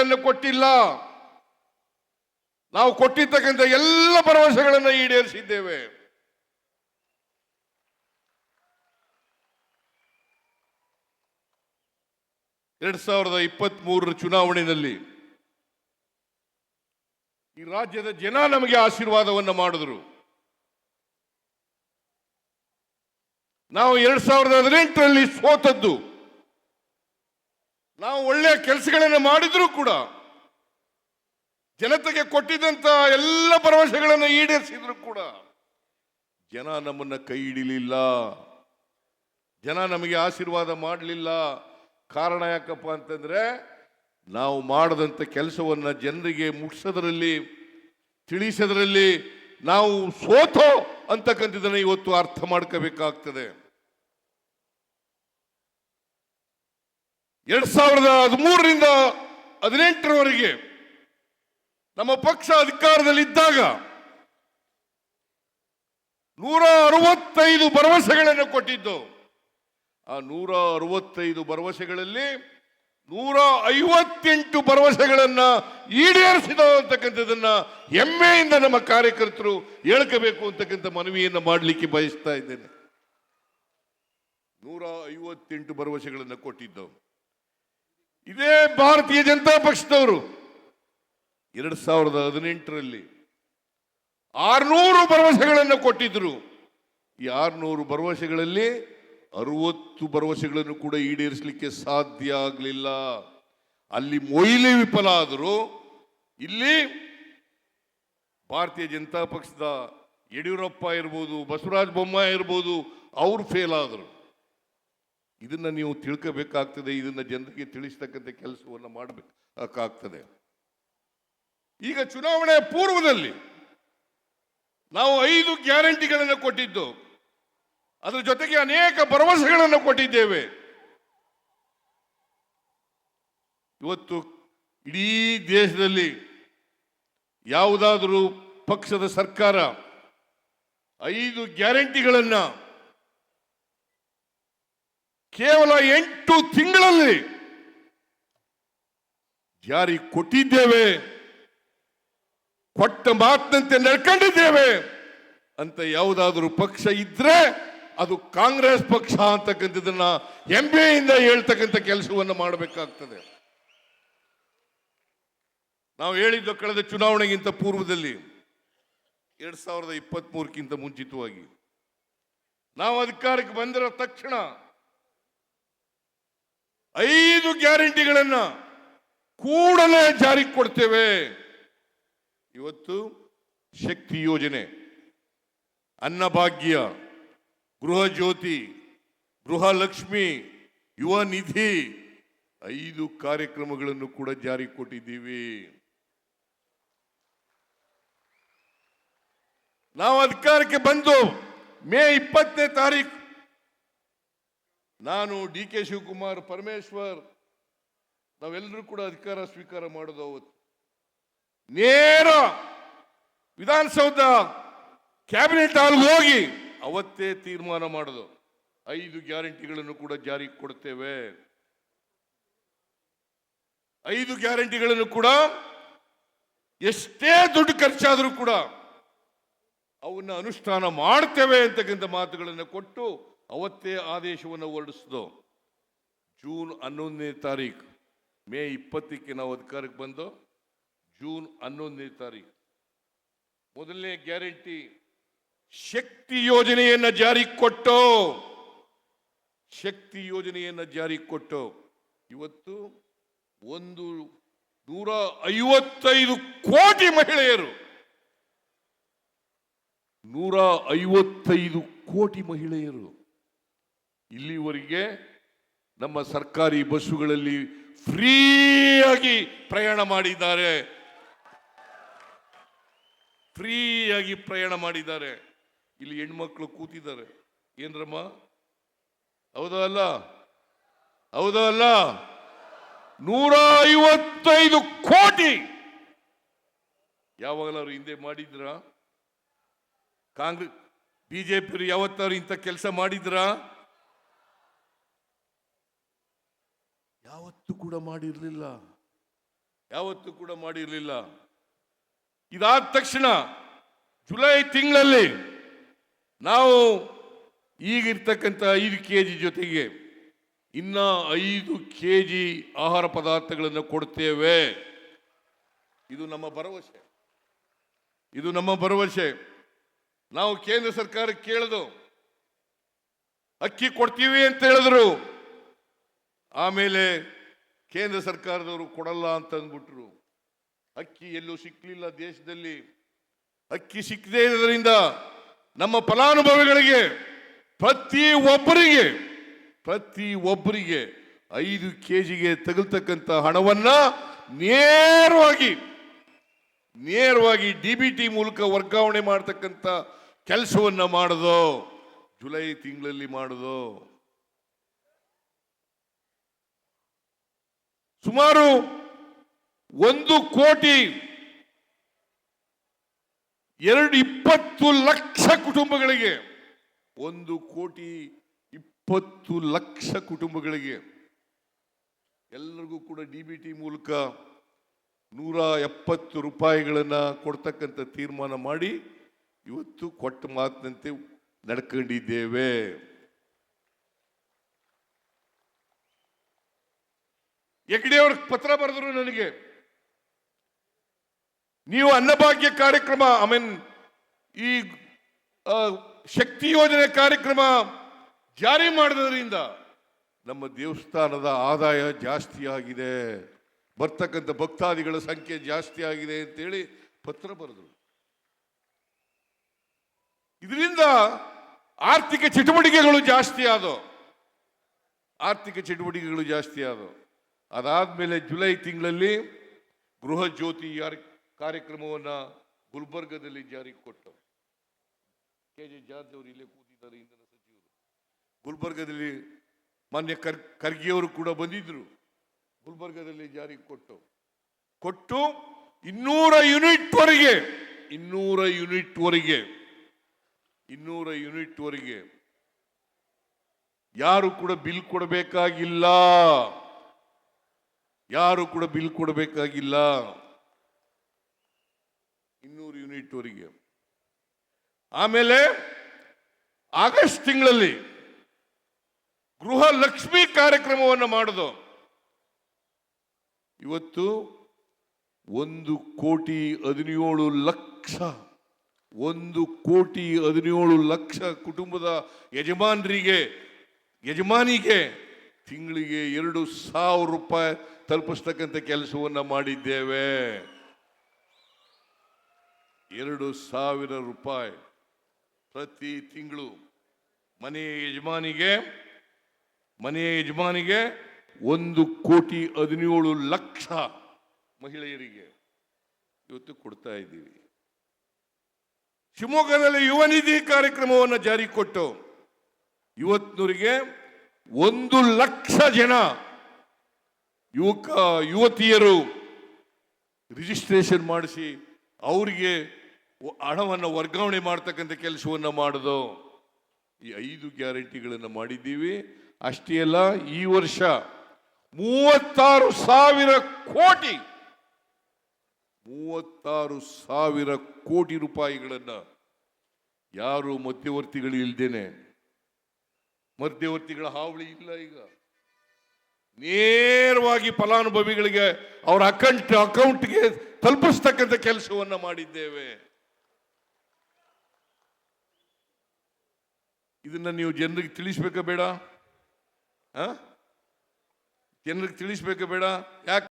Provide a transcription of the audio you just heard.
ಭರವಸೆಗಳನ್ನು ಕೊಟ್ಟಿಲ್ಲ. ನಾವು ಕೊಟ್ಟಿರ್ತಕ್ಕಂಥ ಎಲ್ಲ ಭರವಸೆಗಳನ್ನು ಈಡೇರಿಸಿದ್ದೇವೆ. ಎರಡ್ ಸಾವಿರದ ಇಪ್ಪತ್ತ್ ಮೂರರ ಚುನಾವಣೆಯಲ್ಲಿ ಈ ರಾಜ್ಯದ ಜನ ನಮಗೆ ಆಶೀರ್ವಾದವನ್ನು ಮಾಡಿದ್ರು. ನಾವು ಎರಡ್ ಸಾವಿರದ ಹದಿನೆಂಟರಲ್ಲಿ ಸೋತದ್ದು. ನಾವು ಒಳ್ಳೆಯ ಕೆಲಸಗಳನ್ನು ಮಾಡಿದ್ರು ಕೂಡ ಜನತೆಗೆ ಕೊಟ್ಟಿದ್ದಂಥ ಎಲ್ಲ ಭರವಸೆಗಳನ್ನು ಈಡೇರಿಸಿದ್ರು ಕೂಡ ಜನ ನಮ್ಮನ್ನ ಕೈ ಹಿಡಿಲಿಲ್ಲ. ಜನ ನಮಗೆ ಆಶೀರ್ವಾದ ಮಾಡಲಿಲ್ಲ. ಕಾರಣ ಯಾಕಪ್ಪ ಅಂತಂದ್ರೆ ನಾವು ಮಾಡದಂತ ಕೆಲಸವನ್ನ ಜನರಿಗೆ ಮುಟ್ಸೋದ್ರಲ್ಲಿ, ತಿಳಿಸೋದ್ರಲ್ಲಿ ನಾವು ಸೋತೋ ಅಂತಕ್ಕಂಥದ್ದನ್ನು ಇವತ್ತು ಅರ್ಥ ಮಾಡ್ಕೋಬೇಕಾಗ್ತದೆ. ಎರಡ್ ಸಾವಿರದ ಹದಿಮೂರರಿಂದ ಹದಿನೆಂಟರವರೆಗೆ ನಮ್ಮ ಪಕ್ಷ ಅಧಿಕಾರದಲ್ಲಿದ್ದಾಗ ನೂರ ಅರವತ್ತೈದು ಭರವಸೆಗಳನ್ನು ಕೊಟ್ಟಿದ್ದು. ಆ ನೂರ ಅರವತ್ತೈದು ಭರವಸೆಗಳಲ್ಲಿ ನೂರ ಐವತ್ತೆಂಟು ಭರವಸೆಗಳನ್ನ ಈಡೇರಿಸಿದ ಅಂತಕ್ಕಂಥದ್ದನ್ನ ಹೆಮ್ಮೆಯಿಂದ ನಮ್ಮ ಕಾರ್ಯಕರ್ತರು ಹೇಳ್ಕೋಬೇಕು ಅಂತಕ್ಕಂಥ ಮನವಿಯನ್ನು ಮಾಡಲಿಕ್ಕೆ ಬಯಸ್ತಾ ಇದ್ದೇನೆ. ನೂರ ಐವತ್ತೆಂಟು ಭರವಸೆಗಳನ್ನು ಕೊಟ್ಟಿದ್ದವು. ಇದೇ ಭಾರತೀಯ ಜನತಾ ಪಕ್ಷದವರು. ಎರಡ್ ಸಾವಿರದ ಹದಿನೆಂಟರಲ್ಲಿ ಆರ್ನೂರು ಭರವಸೆಗಳನ್ನು ಕೊಟ್ಟಿದ್ರು ಈ ಆರ್ನೂರು ಭರವಸೆಗಳಲ್ಲಿ ಅರವತ್ತು ಭರವಸೆಗಳನ್ನು ಕೂಡ ಈಡೇರಿಸಲಿಕ್ಕೆ ಸಾಧ್ಯ ಆಗಲಿಲ್ಲ. ಅಲ್ಲಿ ಮೊಯ್ಲಿ ವಿಫಲ ಆದರೂ ಇಲ್ಲಿ ಭಾರತೀಯ ಜನತಾ ಪಕ್ಷದ ಯಡಿಯೂರಪ್ಪ ಇರ್ಬೋದು, ಬಸವರಾಜ ಬೊಮ್ಮಾಯಿ ಇರ್ಬೋದು, ಅವ್ರು ಫೇಲ್ ಆದರು. ಇದನ್ನ ನೀವು ತಿಳ್ಕೋಬೇಕಾಗ್ತದೆ, ಇದನ್ನ ಜನರಿಗೆ ತಿಳಿಸ್ತಕ್ಕಂಥ ಕೆಲಸವನ್ನು ಮಾಡಬೇಕಾಗ್ತದೆ. ಈಗ ಚುನಾವಣೆ ಪೂರ್ವದಲ್ಲಿ ನಾವು ಐದು ಗ್ಯಾರಂಟಿಗಳನ್ನು ಕೊಟ್ಟಿದ್ದು. ಅದರ ಜೊತೆಗೆ ಅನೇಕ ಭರವಸೆಗಳನ್ನು ಕೊಟ್ಟಿದ್ದೇವೆ. ಇವತ್ತು ಇಡೀ ದೇಶದಲ್ಲಿ ಯಾವುದಾದರೂ ಪಕ್ಷದ ಸರ್ಕಾರ ಐದು ಗ್ಯಾರಂಟಿಗಳನ್ನ ಕೇವಲ ಎಂಟು ತಿಂಗಳಲ್ಲಿ ಜಾರಿ ಕೊಟ್ಟಿದ್ದೇವೆ, ಕೊಟ್ಟ ಮಾತಿನಂತೆ ನಡ್ಕೊಂಡಿದ್ದೇವೆ ಅಂತ ಯಾವುದಾದ್ರೂ ಪಕ್ಷ ಇದ್ರೆ ಅದು ಕಾಂಗ್ರೆಸ್ ಪಕ್ಷ ಅಂತಕ್ಕಂಥದನ್ನ ಹೆಮ್ಮೆಯಿಂದ ಹೇಳ್ತಕ್ಕಂಥ ಕೆಲಸವನ್ನು ಮಾಡಬೇಕಾಗ್ತದೆ. ನಾವು ಹೇಳಿದ್ದು ಕಳೆದ ಚುನಾವಣೆಗಿಂತ ಪೂರ್ವದಲ್ಲಿ ಎರಡ್ ಸಾವಿರದ ಇಪ್ಪತ್ತ್ ಮುಂಚಿತವಾಗಿ. ನಾವು ಅಧಿಕಾರಕ್ಕೆ ಬಂದಿರೋ ತಕ್ಷಣ ಐದು ಗ್ಯಾರಂಟಿಗಳನ್ನ ಕೂಡಲೇ ಜಾರಿಗೆ ಕೊಡ್ತೇವೆ. ಇವತ್ತು ಶಕ್ತಿ ಯೋಜನೆ, ಅನ್ನಭಾಗ್ಯ, ಗೃಹ ಜ್ಯೋತಿ, ಗೃಹ ಲಕ್ಷ್ಮಿ, ಯುವ ನಿಧಿ, ಐದು ಕಾರ್ಯಕ್ರಮಗಳನ್ನು ಕೂಡ ಜಾರಿಗೆ ಕೊಟ್ಟಿದ್ದೀವಿ. ನಾವು ಅಧಿಕಾರಕ್ಕೆ ಬಂದು ಮೇ ಇಪ್ಪತ್ತನೇ ತಾರೀಕು ನಾನು ಡಿ ಕೆ ಶಿವಕುಮಾರ್ ಪರಮೇಶ್ವರ್, ನಾವೆಲ್ಲರೂ ಕೂಡ ಅಧಿಕಾರ ಸ್ವೀಕಾರ ಮಾಡೋದು ಅವತ್ತು. ನೇರ ವಿಧಾನಸೌಧ ಕ್ಯಾಬಿನೆಟ್ ಹಾಲ್ ಹೋಗಿ ಅವತ್ತೇ ತೀರ್ಮಾನ ಮಾಡೋದು. ಐದು ಗ್ಯಾರಂಟಿಗಳನ್ನು ಕೂಡ ಜಾರಿಗೆ ಕೊಡ್ತೇವೆ. ಐದು ಗ್ಯಾರಂಟಿಗಳನ್ನು ಕೂಡ ಎಷ್ಟೇ ದುಡ್ಡು ಖರ್ಚಾದರೂ ಕೂಡ ಅವನ್ನ ಅನುಷ್ಠಾನ ಮಾಡ್ತೇವೆ ಅಂತಕ್ಕಂಥ ಮಾತುಗಳನ್ನು ಕೊಟ್ಟು ಅವತ್ತೇ ಆದೇಶವನ್ನು ಹೊರಡಿಸಿದ್ದು ಜೂನ್ ಹನ್ನೊಂದನೇ ತಾರೀಕು ಮೇ ಇಪ್ಪತ್ತಕ್ಕೆ ನಾವು ಅಧಿಕಾರಕ್ಕೆ ಬಂದು ಜೂನ್ ಹನ್ನೊಂದನೇ ತಾರೀಕು ಮೊದಲನೇ ಗ್ಯಾರಂಟಿ, ಶಕ್ತಿ ಯೋಜನೆಯನ್ನು ಜಾರಿ ಕೊಟ್ಟು, ಶಕ್ತಿ ಯೋಜನೆಯನ್ನು ಜಾರಿ ಕೊಟ್ಟು ಇವತ್ತು ಒಂದು ನೂರ ಐವತ್ತೈದು ಕೋಟಿ ಮಹಿಳೆಯರು, ನೂರ ಐವತ್ತೈದು ಕೋಟಿ ಮಹಿಳೆಯರು ಇಲ್ಲಿವರೆಗೆ ನಮ್ಮ ಸರ್ಕಾರಿ ಬಸ್ಸುಗಳಲ್ಲಿ ಫ್ರೀಯಾಗಿ ಪ್ರಯಾಣ ಮಾಡಿದ್ದಾರೆ. ಫ್ರೀಯಾಗಿ ಪ್ರಯಾಣ ಮಾಡಿದ್ದಾರೆ. ಇಲ್ಲಿ ಹೆಣ್ಮಕ್ಳು ಕೂತಿದ್ದಾರೆ. ಏನ್ರಮ್ಮ? ಹೌದಾ ಅಲ್ಲ? ಹೌದಾ ಅಲ್ಲ? ನೂರ ಐವತ್ತೈದು ಕೋಟಿ! ಯಾವಾಗಲಾದ್ರು ಹಿಂದೆ ಮಾಡಿದ್ರ? ಕಾಂಗ್ರೆಸ್ ಬಿಜೆಪಿ ಯಾವತ್ತಾರು ಇಂಥ ಕೆಲಸ ಮಾಡಿದ್ರಾ? ಯಾವತ್ತೂ ಕೂಡ ಮಾಡಿರಲಿಲ್ಲ. ಯಾವತ್ತೂ ಕೂಡ ಮಾಡಿರಲಿಲ್ಲ. ಇದಾದ ತಕ್ಷಣ ಜುಲೈ ತಿಂಗಳಲ್ಲಿ ನಾವು ಈಗಿರ್ತಕ್ಕಂಥ ಐದು ಕೆ ಜಿ ಜೊತೆಗೆ ಇನ್ನ ಐದು ಕೆ ಜಿ ಆಹಾರ ಪದಾರ್ಥಗಳನ್ನು ಕೊಡ್ತೇವೆ. ಇದು ನಮ್ಮ ಭರವಸೆ. ಇದು ನಮ್ಮ ಭರವಸೆ. ನಾವು ಕೇಂದ್ರ ಸರ್ಕಾರ ಕೇಳಿದು ಅಕ್ಕಿ ಕೊಡ್ತೀವಿ ಅಂತ ಹೇಳಿದ್ರು. ಆಮೇಲೆ ಕೇಂದ್ರ ಸರ್ಕಾರದವರು ಕೊಡಲ್ಲ ಅಂತ ಅಂದ್ಬಿಟ್ರು. ಅಕ್ಕಿ ಎಲ್ಲೂ ಸಿಕ್ಕಲಿಲ್ಲ ದೇಶದಲ್ಲಿ. ಅಕ್ಕಿ ಸಿಕ್ಕದೇ ಇರೋದ್ರಿಂದ ನಮ್ಮ ಫಲಾನುಭವಿಗಳಿಗೆ, ಪ್ರತಿ ಒಬ್ಬರಿಗೆ ಪ್ರತಿ ಒಬ್ಬರಿಗೆ ಐದು ಕೆ ಜಿಗೆ ತಗಲ್ತಕ್ಕಂಥ ಹಣವನ್ನ ನೇರವಾಗಿ ನೇರವಾಗಿ ಡಿ ಬಿ ಟಿ ಮೂಲಕ ವರ್ಗಾವಣೆ ಮಾಡತಕ್ಕಂತ ಕೆಲಸವನ್ನ ಮಾಡೋದು. ಜುಲೈ ತಿಂಗಳಲ್ಲಿ ಮಾಡೋದು. ಸುಮಾರು ಒಂದು ಕೋಟಿ ಎರಡು ಇಪ್ಪತ್ತು ಲಕ್ಷ ಕುಟುಂಬಗಳಿಗೆ, ಒಂದು ಕೋಟಿ ಇಪ್ಪತ್ತು ಲಕ್ಷ ಕುಟುಂಬಗಳಿಗೆ, ಎಲ್ಲರಿಗೂ ಕೂಡ ಡಿ ಬಿ ಟಿ ಮೂಲಕ ನೂರ ಎಪ್ಪತ್ತು ರೂಪಾಯಿಗಳನ್ನು ಕೊಡ್ತಕ್ಕಂಥ ತೀರ್ಮಾನ ಮಾಡಿ ಇವತ್ತು ಕೊಟ್ಟ ಮಾತಿನಂತೆ ನಡ್ಕೊಂಡಿದ್ದೇವೆ. ಹೆಗ್ಡೆ ಅವ್ರ ಪತ್ರ ಬರೆದ್ರು ನನಗೆ. ನೀವು ಅನ್ನಭಾಗ್ಯ ಕಾರ್ಯಕ್ರಮ ಐ ಮೀನ್ ಈ ಶಕ್ತಿ ಯೋಜನೆ ಕಾರ್ಯಕ್ರಮ ಜಾರಿ ಮಾಡಿದ್ರಿಂದ ನಮ್ಮ ದೇವಸ್ಥಾನದ ಆದಾಯ ಜಾಸ್ತಿ ಆಗಿದೆ. ಬರ್ತಕ್ಕಂಥ ಭಕ್ತಾದಿಗಳ ಸಂಖ್ಯೆ ಜಾಸ್ತಿ ಆಗಿದೆ ಅಂತೇಳಿ ಪತ್ರ ಬರೆದ್ರು. ಇದರಿಂದ ಆರ್ಥಿಕ ಚಟುವಟಿಕೆಗಳು ಜಾಸ್ತಿ ಆದವು. ಆರ್ಥಿಕ ಚಟುವಟಿಕೆಗಳು ಜಾಸ್ತಿ ಆದವು. ಅದಾದ್ಮೇಲೆ ಜುಲೈ ತಿಂಗಳಲ್ಲಿ ಗೃಹ ಜ್ಯೋತಿ ಕಾರ್ಯಕ್ರಮವನ್ನ ಗುಲ್ಬರ್ಗದಲ್ಲಿ ಜಾರಿಗೆ ಕೊಟ್ಟರು. ಕೆ ಜೆ ಜಾರ್ಜ್ ಅವರು ಇಲ್ಲೇ ಕೂತಿದ್ದಾರೆ ಇಂಧನ ಸಚಿವರು. ಗುಲ್ಬರ್ಗದಲ್ಲಿ ಮಾನ್ಯ ಕರ್ ಖರ್ಗೆಯವರು ಕೂಡ ಬಂದಿದ್ದರು ಗುಲ್ಬರ್ಗದಲ್ಲಿ ಜಾರಿಗೆ ಕೊಟ್ಟು ಕೊಟ್ಟು ಇನ್ನೂರ ಯೂನಿಟ್ವರೆಗೆ ಇನ್ನೂರ ಯೂನಿಟ್ವರೆಗೆ ಇನ್ನೂರ ಯೂನಿಟ್ವರೆಗೆ ಯಾರು ಕೂಡ ಬಿಲ್ ಕೊಡಬೇಕಾಗಿಲ್ಲ. ಯಾರು ಕೂಡ ಬಿಲ್ ಕೊಡಬೇಕಾಗಿಲ್ಲ. ಇನ್ನೂರು ಯೂನಿಟ್ ಅವರಿಗೆ. ಆಮೇಲೆ ಆಗಸ್ಟ್ ತಿಂಗಳಲ್ಲಿ ಗೃಹ ಲಕ್ಷ್ಮಿ ಕಾರ್ಯಕ್ರಮವನ್ನು ಮಾಡೋದು. ಇವತ್ತು ಒಂದು ಕೋಟಿ ಹದಿನೇಳು ಲಕ್ಷ, ಒಂದು ಕೋಟಿ ಹದಿನೇಳು ಲಕ್ಷ ಕುಟುಂಬದ ಯಜಮಾನರಿಗೆ, ಯಜಮಾನಿಗೆ ತಿಂಗಳಿಗೆ ಎರಡು ಸಾವಿರ ರೂಪಾಯಿ ತಲುಪಿಸ್ತಕ್ಕಂಥ ಕೆಲಸವನ್ನು ಮಾಡಿದ್ದೇವೆ. ಎರಡು ಸಾವಿರ ರೂಪಾಯಿ ಪ್ರತಿ ತಿಂಗಳು ಮನೆಯ ಯಜಮಾನಿಗೆ ಮನೆಯ ಯಜಮಾನಿಗೆ ಒಂದು ಕೋಟಿ ಹದಿನೇಳು ಲಕ್ಷ ಮಹಿಳೆಯರಿಗೆ ಇವತ್ತು ಕೊಡ್ತಾ ಇದ್ದೀವಿ. ಶಿವಮೊಗ್ಗದಲ್ಲಿ ಯುವ ನಿಧಿ ಕಾರ್ಯಕ್ರಮವನ್ನು ಜಾರಿ ಕೊಟ್ಟು, ಇವತ್ತಿನವರಿಗೆ ಒಂದು ಲಕ್ಷ ಜನ ಯುವಕ, ಯುವತಿಯರು ರಿಜಿಸ್ಟ್ರೇಷನ್ ಮಾಡಿಸಿ ಅವರಿಗೆ ಹಣವನ್ನು ವರ್ಗಾವಣೆ ಮಾಡ್ತಕ್ಕಂಥ ಕೆಲಸವನ್ನು ಮಾಡೋದು. ಈ ಐದು ಗ್ಯಾರಂಟಿಗಳನ್ನು ಮಾಡಿದ್ದೀವಿ. ಅಷ್ಟೇ ಅಲ್ಲ, ಈ ವರ್ಷ ಮೂವತ್ತಾರು ಸಾವಿರ ಕೋಟಿ, ಮೂವತ್ತಾರು ಸಾವಿರ ಕೋಟಿ ರೂಪಾಯಿಗಳನ್ನು ಯಾರು ಮಧ್ಯವರ್ತಿಗಳು ಇಲ್ದೇನೆ, ಮಧ್ಯವರ್ತಿಗಳ ಹಾವಳಿ ಇಲ್ಲ ಈಗ. ನೇರವಾಗಿ ಫಲಾನುಭವಿಗಳಿಗೆ ಅವರ ಅಕೌಂಟ್ ಅಕೌಂಟ್ಗೆ ತಲುಪಿಸ್ತಕ್ಕಂಥ ಕೆಲಸವನ್ನು ಮಾಡಿದ್ದೇವೆ. ಇದನ್ನ ನೀವು ಜನರಿಗೆ ತಿಳಿಸ್ಬೇಕಾ ಬೇಡ? ಜನರಿಗೆ ತಿಳಿಸ್ಬೇಕಾ ಬೇಡ? ಯಾಕೆ